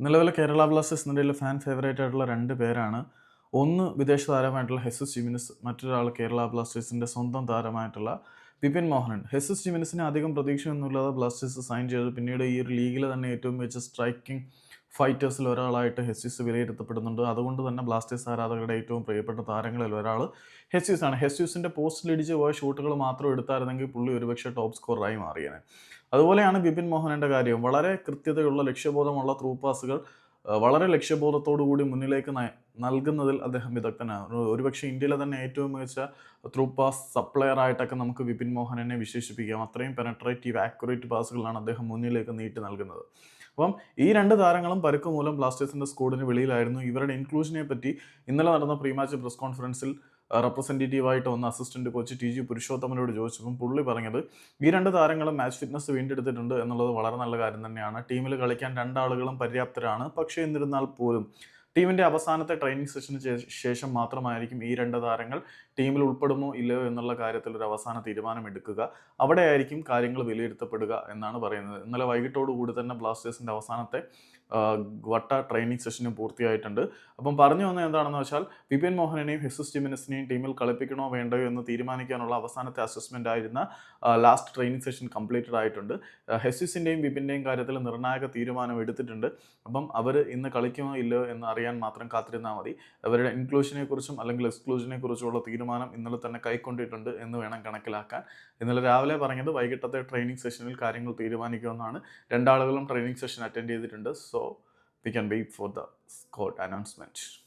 നിലവിലെ കേരള ബ്ലാസ്റ്റേഴ്സ് നിലയിൽ fan favourite ആയിട്ടുള്ള രണ്ട് പേരാണ്. ഒന്ന് വിദേശ താരമായിട്ടുള്ള ഹെസസ് ജിമിനിസ് മറ്റൊരാൾ കേരള ബ്ലാസ്റ്റേഴ്സിന്റെ സ്വന്തം താരമായിട്ടുള്ള വിപിൻ മോഹനൻ. ഹെസസ് ജിമിനിസിനെ അധികം പ്രതീക്ഷയൊന്നുമില്ലാതെ ബ്ലാസ്റ്റേഴ്സ് സൈൻ ചെയ്തു പിന്നീട് ഈ ഒരു ലീഗിൽ തന്നെ ഏറ്റവും മികച്ച സ്ട്രൈക്കിംഗ് ഫൈറ്റേഴ്സിൽ ഒരാളായിട്ട് ഹെസ്സിസ് വിലയിരുത്തപ്പെടുന്നുണ്ട്. അതുകൊണ്ട് തന്നെ ബ്ലാസ്റ്റേഴ്സ് ആരാധകരുടെ ഏറ്റവും പ്രിയപ്പെട്ട താരങ്ങളിൽ ഒരാൾ ഹെസ്യൂസ് ആണ്. ഹെസ്യൂസിന്റെ പോസ്റ്റിൽ ഇടിച്ച് പോയ ഷൂട്ടുകൾ മാത്രം എടുത്തായിരുന്നെങ്കിൽ പുള്ളി ഒരുപക്ഷെ ടോപ്പ് സ്കോറായി മാറിയേനെ. അതുപോലെയാണ് ബിപിൻ മോഹനന്റെ കാര്യം. വളരെ കൃത്യതയുള്ള ലക്ഷ്യബോധമുള്ള ത്രൂ പാസുകൾ വളരെ ലക്ഷ്യബോധത്തോടു കൂടി മുന്നിലേക്ക് നൽകുന്നതിൽ അദ്ദേഹം വിദഗ്ധനാണ്. ഒരു- ഒരുപക്ഷെ ഇന്ത്യയിലെ തന്നെ ഏറ്റവും മികച്ച ത്രൂ പാസ് സപ്ലയർ ആയിട്ടൊക്കെ നമുക്ക് വിപിൻ മോഹനനെ വിശേഷിപ്പിക്കാം. അത്രയും പെനട്രേറ്റീവ് ആക്യുറേറ്റ് പാസുകളാണ് അദ്ദേഹം മുന്നിലേക്ക് നീട്ടി നൽകുന്നത്. അപ്പം ഈ രണ്ട് താരങ്ങളും പരുക്ക് മൂലം ബ്ലാസ്റ്റേഴ്സിന്റെ സ്കോഡിന് വെളിയിലായിരുന്നു. ഇവരുടെ ഇൻക്ലൂഷനെ പറ്റി ഇന്നലെ നടന്ന പ്രീമാച്ച് പ്രസ് കോൺഫറൻസിൽ റെപ്രസെന്റേറ്റീവായിട്ട് വന്ന അസിസ്റ്റന്റ് കോച്ച് ടി ജി പുരുഷോത്തമനോട് ചോദിച്ചപ്പം പുള്ളി പറഞ്ഞത് ഈ രണ്ട് താരങ്ങളും മാച്ച് ഫിറ്റ്നസ് വീണ്ടെടുത്തിട്ടുണ്ട് എന്നുള്ളത് വളരെ നല്ല കാര്യം തന്നെയാണ്. ടീമിൽ കളിക്കാൻ രണ്ടാളുകളും പര്യാപ്തരാണ്. പക്ഷേ എന്നിരുന്നാൽ പോലും ടീമിന്റെ അവസാനത്തെ ട്രെയിനിങ് സെഷന് ശേഷം മാത്രമായിരിക്കും ഈ രണ്ട് താരങ്ങൾ ടീമിൽ ഉൾപ്പെടുമോ ഇല്ലയോ എന്നുള്ള കാര്യത്തിൽ ഒരു അവസാന തീരുമാനം എടുക്കുക. അവിടെ ആയിരിക്കും കാര്യങ്ങൾ വിലയിരുത്തപ്പെടുക എന്നാണ് പറയുന്നത്. ഇന്നലെ വൈകിട്ടോടുകൂടി തന്നെ ബ്ലാസ്റ്റേഴ്സിന്റെ അവസാനത്തെ വട്ട ട്രെയിനിങ് സെഷനും പൂർത്തിയായിട്ടുണ്ട്. അപ്പം പറഞ്ഞു വന്നത് എന്താണെന്ന് വെച്ചാൽ വിപിൻ മോഹനെയും ഹെസുസ് ജിമിനസിനെയും ടീമിൽ കളിപ്പിക്കണോ വേണ്ടയോ എന്ന് തീരുമാനിക്കാനുള്ള അവസാനത്തെ അസസ്മെന്റ് ആയിരുന്ന ലാസ്റ്റ് ട്രെയിനിങ് സെഷൻ കംപ്ലീറ്റഡ് ആയിട്ടുണ്ട്. ഹെസുസിന്റെയും വിപിന്റെയും കാര്യത്തിൽ നിർണായക തീരുമാനം എടുത്തിട്ടുണ്ട്. അപ്പം അവർ ഇന്ന് കളിക്കുമോ ഇല്ലയോ എന്ന് അറിയാൻ മാത്രം കാത്തിരുന്നാൽ മതി. അവരുടെ ഇൻക്ലൂഷനെ കുറിച്ചും അല്ലെങ്കിൽ എക്സ്ക്ലൂഷനെ കുറിച്ചുള്ള തീരുമാനം ഇന്നലെ തന്നെ കൈക്കൊണ്ടിട്ടുണ്ട് എന്ന് വേണം കണക്കിലാക്കാൻ. ഇന്നലെ രാവിലെ പറഞ്ഞത് വൈകിട്ടത്തെ ട്രെയിനിങ് സെഷനിൽ കാര്യങ്ങൾ തീരുമാനിക്കുമെന്നാണ്. രണ്ടാളുകളും ട്രെയിനിങ് സെഷൻ അറ്റൻഡ് ചെയ്തിട്ടുണ്ട്. So we can wait for the squad announcement